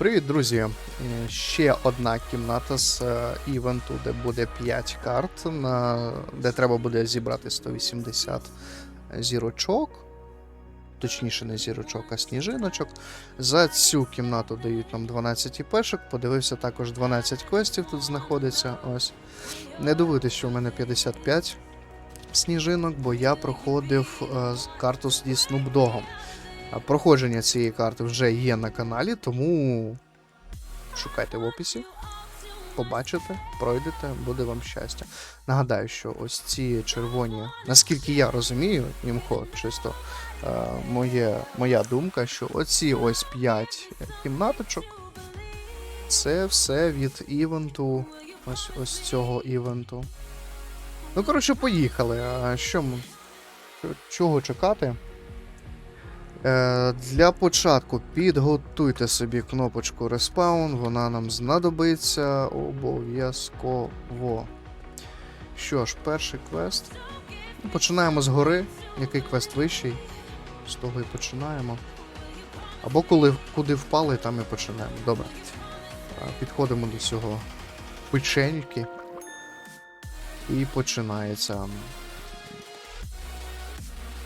Привіт, друзі! Е, Ще одна кімната з е, івенту, де буде 5 карт, де треба буде зібрати 180 зірочок. Точніше, не зірочок, а сніжиночок. За цю кімнату дають нам 12 пешок. Подивився також 12 квестів тут знаходиться. Ось. Не дивитись, що в мене 55 сніжинок, бо я проходив е, з- карту Проходження цієї карти вже є на каналі, тому шукайте в описі, побачите, пройдете, буде вам щастя. Нагадаю, що ось ці червоні, наскільки я розумію, імхо, чисто е, моє, моя думка, що оці ось 5 кімнаточок це все від івенту, ось ось цього івенту. Ну, коротше, поїхали. А що? Чого чекати? Е, Для початку підготуйте собі кнопочку Respawn, вона нам знадобиться обов'язково. Що ж, перший квест. Ну, Починаємо з гори. Який квест вищий? З того і починаємо. Або коли куди впали, там і починаємо. Добре. Е, Підходимо до цього печеньки. І починається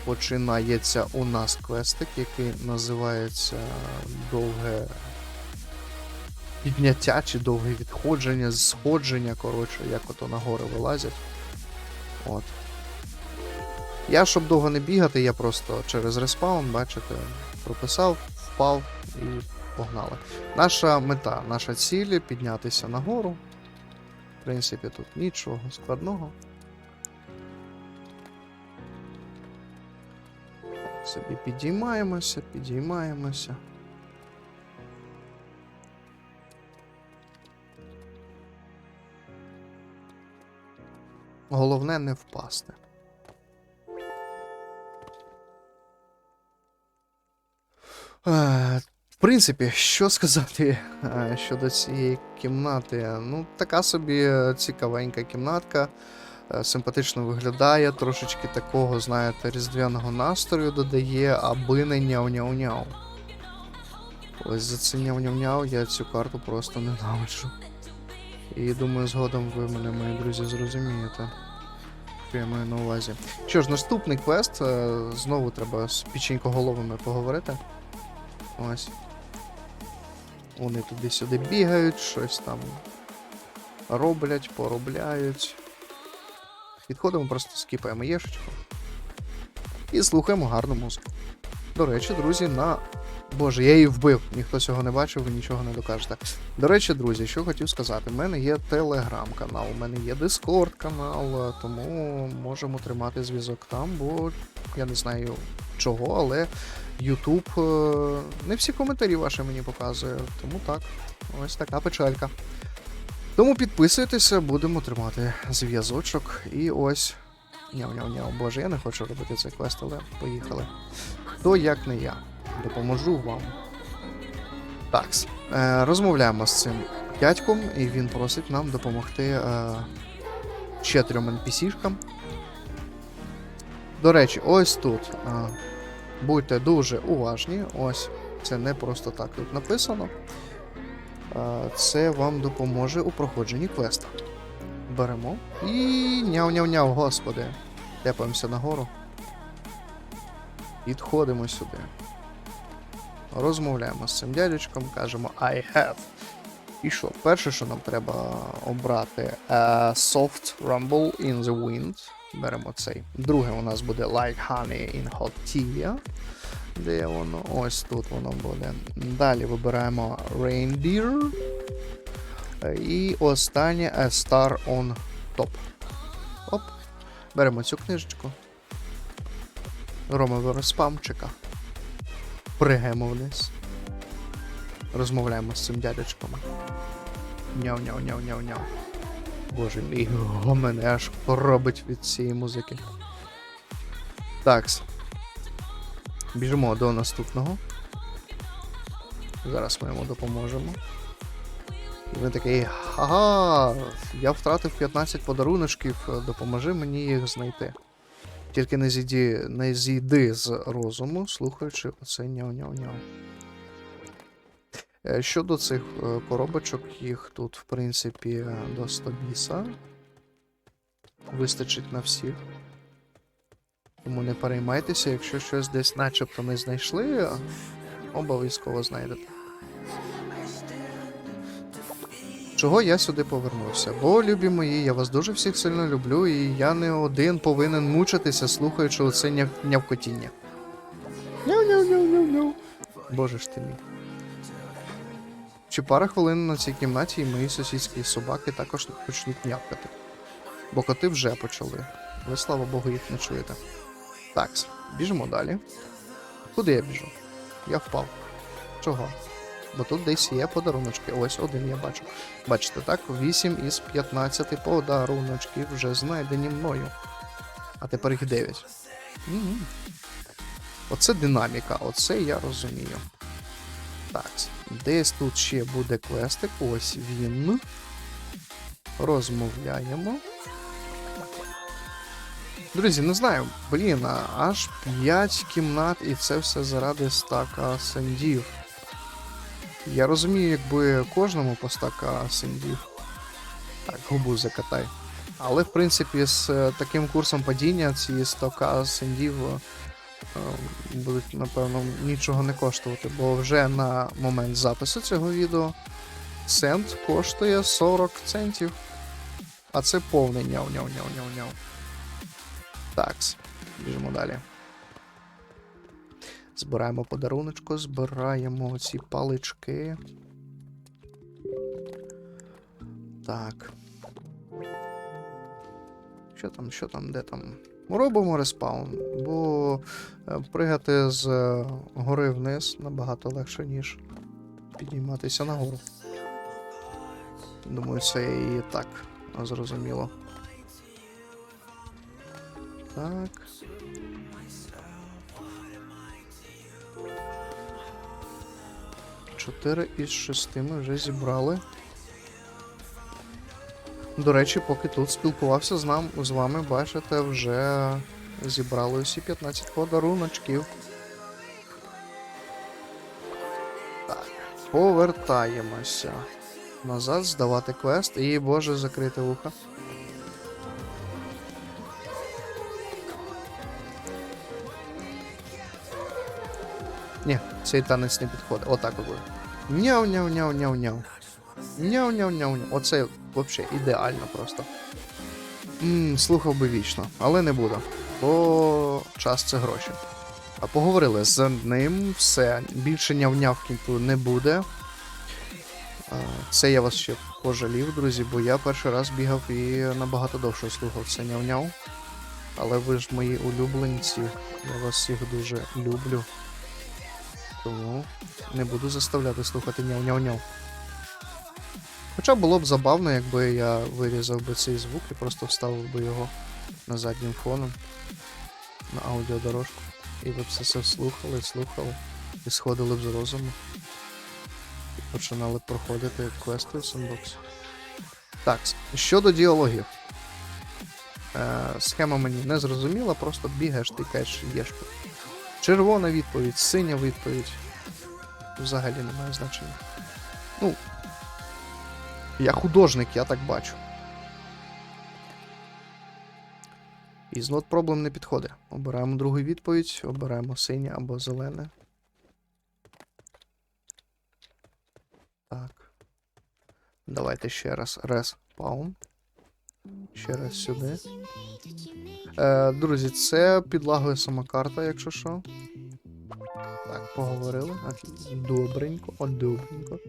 починається у нас квестик, який називається довге підняття чи довге відходження, сходження, коротше, як ото на гори вилазять. От. Я, щоб довго не бігати, я просто через респаун, бачите, прописав, впав і погнали. Наша мета, наша ціль піднятися нагору. В принципі, тут нічого складного. Собі підіймаємося, підіймаємося. Головне не впасти. Е, В принципі, що сказати е, щодо цієї кімнати? Ну, така собі е, цікавенька кімнатка. Е, Симпатично виглядає, трошечки такого, знаєте, різдвяного настрою додає, аби не няу-няу-няу. Ось за це няу-няу-няу я цю карту просто ненавиджу. І думаю, згодом ви мене, мої друзі, зрозумієте. Що я маю на увазі. Що ж, наступний квест. е, Знову треба з печенькоголовими поговорити. Ось. Вони туди-сюди бігають, щось там роблять, поробляють. Підходимо, просто скіпаємо єшечку. І слухаємо гарну музику. До речі, друзі, на. Боже, я її вбив, ніхто цього не бачив, ви нічого не докажете. До речі, друзі, що хотів сказати, в мене є телеграм-канал, у мене є Дискорд канал, тому можемо тримати зв'язок там, бо я не знаю чого, але Ютуб е, не всі коментарі ваші мені показує. Тому так, ось така печалька. Тому підписуйтеся, будемо тримати зв'язочок. І ось. Няу-няу-няу. Боже, я не хочу робити цей квест, але поїхали. Хто як не я. Допоможу вам. Так. Е, розмовляємо з цим дядьком, і він просить нам допомогти е, чотирьом NPC-шкам. До речі, ось тут. Е, будьте дуже уважні. Ось. Це не просто так тут написано. Це вам допоможе у проходженні квеста. Беремо. І няу-няу-няу, господи. Тепаємося нагору. Підходимо сюди. Розмовляємо з цим дядечком, кажемо I have. І що? Перше, що нам треба обрати е, Soft Rumble in the Wind. Беремо цей. Друге у нас буде Like Honey in Hot Tea. Де воно? Ось тут воно буде. Далі вибираємо Reindeer. І останнє A Star on Top. Оп. Беремо цю книжечку. Ромового спамчика. Пригаємо вниз. Розмовляємо з цим дядечком. Няу-няу-няу-няу-няу. Боже мій, мене аж коробить від цієї музики. Такс. Біжимо до наступного. Зараз ми йому допоможемо. І він такий. Ага, я втратив 15 подаруночків, допоможи мені їх знайти. Тільки не зійди, не зійди з розуму, слухаючи оце няу-няу-няу. Е, Щодо цих е, коробочок, їх тут, в принципі, е, до 100 біса. Вистачить на всіх. Тому не переймайтеся, якщо щось десь начебто не знайшли, обов'язково знайдете. Чого я сюди повернувся? Бо, любі мої, я вас дуже всіх сильно люблю, і я не один повинен мучитися, слухаючи оце няв... нявкотіння. Няу-няу-няу-няу-няу. Боже ж ти мій. Чи пара хвилин на цій кімнаті і мої сусідські собаки також почнуть нявкати. Бо коти вже почали. Ви, слава Богу, їх не чуєте. Так, біжимо далі. Куди я біжу? Я впав. Чого? Бо тут десь є подаруночки. Ось один я бачу. Бачите, так? 8 із 15 подаруночків вже знайдені мною. А тепер їх 9. Мгм. Оце динаміка, оце я розумію. Так, десь тут ще буде квестик. Ось він. Розмовляємо. Друзі, не знаю, блін, аж 5 кімнат і це все заради стака сендів. Я розумію, якби кожному по стака сендів. Так, губу закатай. Але, в принципі, з е, таким курсом падіння ці 100к сендів е, будуть, напевно, нічого не коштувати, бо вже на момент запису цього відео сент коштує 40 центів. А це повний няу-няу-няу-няу-няу. Такс, біжимо далі. Збираємо подаруночку, збираємо ці палички. Так. Що там, що там, де там? Робимо респаун, бо е, пригати з е, гори вниз набагато легше, ніж підніматися нагору. Думаю, це і так зрозуміло. Так. Чотири із шести ми вже зібрали. До речі, поки тут спілкувався з нам з вами, бачите, вже зібрали усі 15 подаруночків. Так, повертаємося. Назад здавати квест і, боже, закрити вуха. Цей танець не підходить. Отак от буде. Няу-няу-няу-няу-няу. Няу-няу-няу-няу. Оце взагалі ідеально просто. Ммм, слухав би вічно, але не буду. Бо час це гроші. А поговорили з ним, все. Більше няв-нявки тут не буде. Це я вас ще пожалів, друзі, бо я перший раз бігав і набагато довше слухав це няв-няв. Але ви ж мої улюбленці, я вас всіх дуже люблю. Тому не буду заставляти слухати няв-няв-няв. Хоча було б забавно, якби я вирізав би цей звук і просто вставив би його на заднім фоном на аудіодорожку. І ви б все це слухали, слухали і сходили б з розуму. І починали проходити квести в сендбоксі. Так, щодо діалогів. Е, схема мені не зрозуміла, просто бігаєш, тикаєш єшку. Червона відповідь, синя відповідь. Взагалі не має значення. Ну, я художник, я так бачу. І not problem не підходить. Обираємо другу відповідь, обираємо синє або зелене. Так. Давайте ще раз. Respawn. Ще раз сюди. Е, друзі, це підлагує сама карта, якщо що. Так, поговорили. Добренько, о, добренько.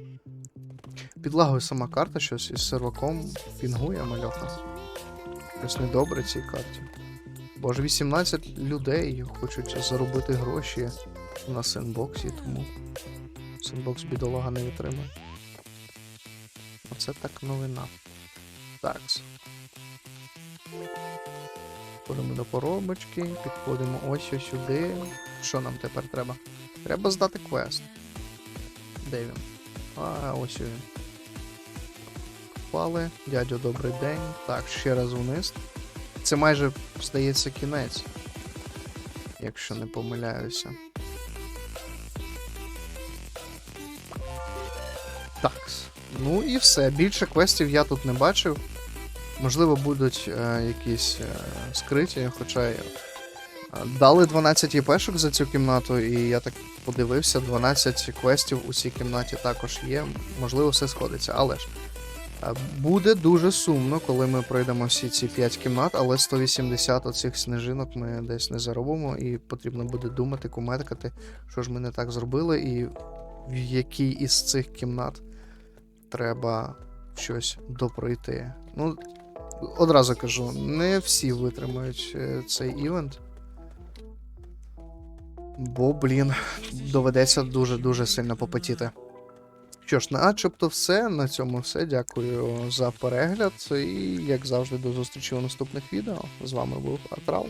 Підлагує сама карта, щось із серваком пінгує мальоха. Щось недобре цій карті. Бо ж 18 людей хочуть заробити гроші на сенбоксі, тому сенбокс бідолага не витримає. Оце так новина. Такс. Ходимо до коробочки, підходимо ось ось сюди. Що нам тепер треба? Треба здати квест. Де він? А, ось він. Впали. Дядю, добрий день. Так, ще раз вниз. Це майже, здається, кінець. Якщо не помиляюся. Так. Ну і все. Більше квестів я тут не бачив. Можливо, будуть е, якісь е, скриті, хоча й, е, дали 12 ЄПшок за цю кімнату, і я так подивився, 12 квестів у цій кімнаті також є. Можливо, все сходиться. Але ж е, буде дуже сумно, коли ми пройдемо всі ці 5 кімнат, але 180 оцих сніжинок ми десь не заробимо, і потрібно буде думати, кумедкати, що ж ми не так зробили, і в якій із цих кімнат треба щось допройти. Ну, одразу кажу, не всі витримають е, цей івент. Бо, блін, доведеться дуже-дуже сильно попотіти. Що ж, начебто все. На цьому все. Дякую за перегляд. І, як завжди, до зустрічі у наступних відео. З вами був Атрал.